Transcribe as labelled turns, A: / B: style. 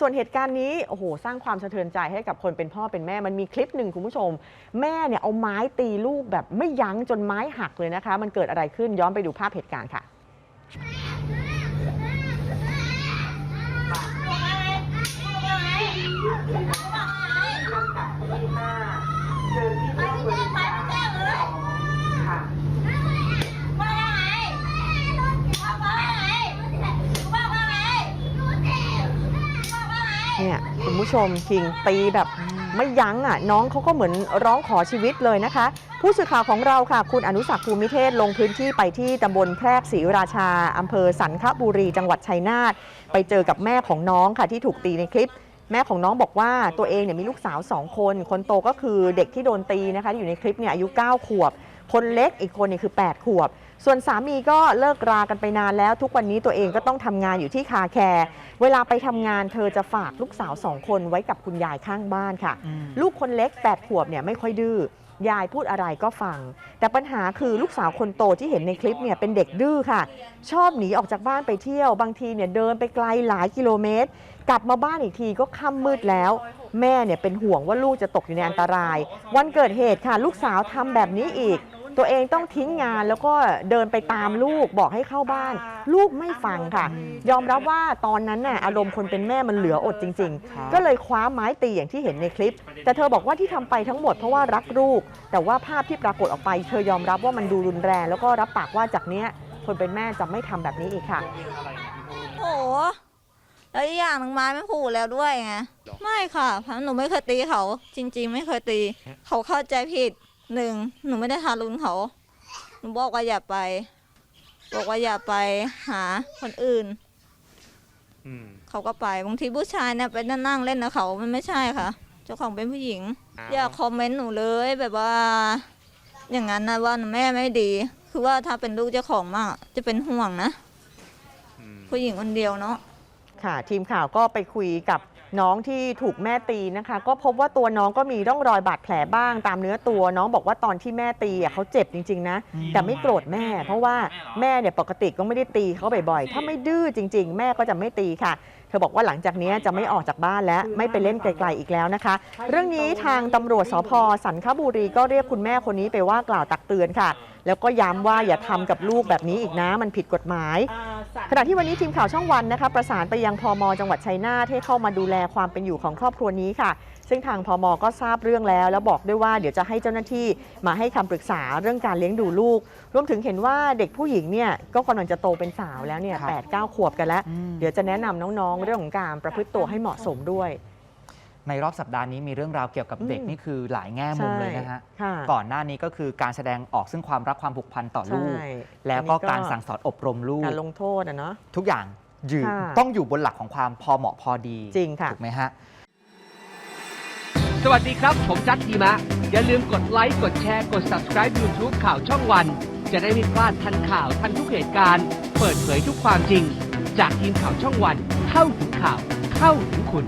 A: ส่วนเหตุการณ์นี้โอ้โหสร้างความสะเทือนใจให้กับคนเป็นพ่อเป็นแม่มันมีคลิปหนึ่งคุณผู้ชม แม่เนี่ยเอาไม้ตีลูกแบบไม่ยั้งจนไม้หักเลยนะคะ มันเกิดอะไรขึ้นย้อนไปดูภาพเหตุการณ์ค่ะ เนี่ยคุณผู้ชมคิงตีแบบไม่ยั้งอะน้องเขาก็เหมือนร้องขอชีวิตเลยนะคะ ผู้สื่อข่าวของเราค่ะ คุณอนุสักภูมิเทศลงพื้นที่ไปที่ตำบลแพรกศรีราชาอำเภอสันคบุรีจังหวัดชัยนาทไปเจอกับแม่ของน้องค่ะที่ถูกตีในคลิป แม่ของน้องบอกว่าตัวเองเนี่ยมีลูกสาวสองคน คนโตก็คือเด็กที่โดนตีนะคะที่อยู่ในคลิปเนี่ยอายุ 9 ขวบ คนเล็กอีกคนเนี่ยคือ 8 ขวบ ส่วนสามีก็เลิกรากันไปนานแล้ว ทุกวันนี้ตัวเองก็ต้องทำงานอยู่ที่คาแคร์เวลาไปทำงานเธอจะฝากลูกสาวสองคนไว้กับคุณยายข้างบ้านค่ะ ลูกคนเล็ก8ขวบเนี่ยไม่ค่อยดื้อยายพูดอะไรก็ฟัง แต่ปัญหาคือลูกสาวคนโตที่เห็นในคลิปเนี่ยเป็นเด็กดื้อค่ะ ชอบหนีออกจากบ้านไปเที่ยว บางทีเนี่ยเดินไปไกลหลายกิโลเมตร กลับมาบ้านอีกทีก็ค่ำมืดแล้ว แม่เนี่ยเป็นห่วงว่าลูกจะตกอยู่ในอันตราย วันเกิดเหตุค่ะ ลูกสาวทำแบบนี้อีก ตัวเองต้องทิ้งงานแล้วก็เดินไปตามลูกบอกให้เข้าบ้าน ลูกไม่ฟังค่ะ ยอมรับว่าตอนนั้นน่ะอารมณ์คนเป็นแม่มันเหลืออดจริง ๆ ก็เลยคว้าไม้ตีอย่างที่เห็นในคลิป แต่เธอบอกว่าที่ทำไปทั้งหมดเพราะว่ารักลูก แต่ว่าภาพที่ปรากฏออกไป เธอยอมรับว่ามันดูรุนแรง แล้วก็รับปากว่าจากเนี้ยคนเป็นแม่จะไม่ทำแบบนี้อีกค่ะ
B: โอ้โหแล้วอีกอย่างหนึ่งไม้ไม่ผูกแล้วด้วยไงไม่ค่ะเพราะหนูไม่เคยตีเขา จริง ๆ ไม่เคยตี เขาเข้าใจผิด หนึ่งหนูไม่ได้ทารุณเขา หนูบอกว่าอย่าไป บอกว่าอย่าไปหาคนอื่น
C: อืม
B: เขาก็ไปบางทีผู้ชายเนี่ยไปนั่งเล่นนะเขามันไม่ใช่ค่ะ เจ้าของเป็นผู้หญิงอย่าคอมเมนต์หนูเลยแบบว่า อย่างนั้นนะว่าแม่ไม่ดี คือว่าถ้าเป็นลูกเจ้าของมากจะเป็นห่วงนะ
C: อืม
B: ผู้หญิงคนเดียวเนาะ
A: ค่ะทีมข่าวก็ไปคุยกับ น้องที่ถูกแม่ตีนะคะ ก็พบว่าตัวน้องก็มีร่องรอยบาดแผลบ้างตามเนื้อตัว น้องบอกว่าตอนที่แม่ตีอะเขาเจ็บจริงๆนะแต่ไม่โกรธแม่ เพราะว่าแม่เนี่ยปกติก็ไม่ได้ตีเขาบ่อยๆถ้าไม่ดื้อจริง ๆ แม่ก็จะไม่ตีค่ะ เธอบอกว่าหลังจากนี้จะไม่ออกจากบ้านแล้วไม่ไปเล่นไกลๆอีกแล้วนะคะ เรื่องนี้ทางตำรวจสพสันคบุรีก็เรียกคุณแม่คนนี้ไปว่ากล่าวตักเตือนค่ะ แล้วก็ย้ำว่าอย่าทำกับลูกแบบนี้อีกนะมันผิดกฎหมาย ขณะที่วันนี้ทีมข่าวช่องวันนะคะประสานไปยังพมจังหวัดชัยนาทให้เข้ามาดูแลความเป็นอยู่ของครอบครัวนี้ค่ะ ซึ่งทางพมก็ทราบเรื่องแล้ว แล้วบอกด้วยว่าเดี๋ยวจะให้เจ้าหน้าที่มาให้คำปรึกษาเรื่องการเลี้ยงดูลูก รวมถึงเห็นว่าเด็กผู้หญิงเนี่ยก็กำลังจะโตเป็นสาวแล้วเนี่ย
D: ครับ
A: แปดเก้าขวบกันแล้ว
D: อืม
A: เดี๋ยวจะแนะนำน้องๆ เรื่องของการประพฤติตัวให้เหมาะสมด้วย
D: ในรอบสัปดาห์นี้มีเรื่องราวเกี่ยวกับเด็ก
A: อืม
D: นี่คือหลายแง่มุมเลยนะฮะ
A: ค่ะ
D: ก่อนหน้านี้ก็คือการแสดงออกซึ่งความรักความผูกพันต่อลูก
A: ใช่
D: แล้วก็
A: อันนี้ก็
D: การสั่งสอนอบรมลูก
A: การลงโทษอะเนาะ
D: ทุกอย่างอยู่
A: ค่ะ
D: ต้องอยู่บนหลักของความพอเหมาะพอดี
A: จริงค่ะ
D: ถูกไหมฮะ
E: สวัสดีครับ ผมจัดทีมะ อย่าลืมกดไลค์ กดแชร์ กด subscribe YouTube ข่าวช่องวัน จะได้ไม่พลาดทันข่าวทันทุกเหตุการณ์ เปิดเผยทุกความจริง จากทีมข่าวช่องวัน เข้าถึงข่าว เข้าถึงคุณ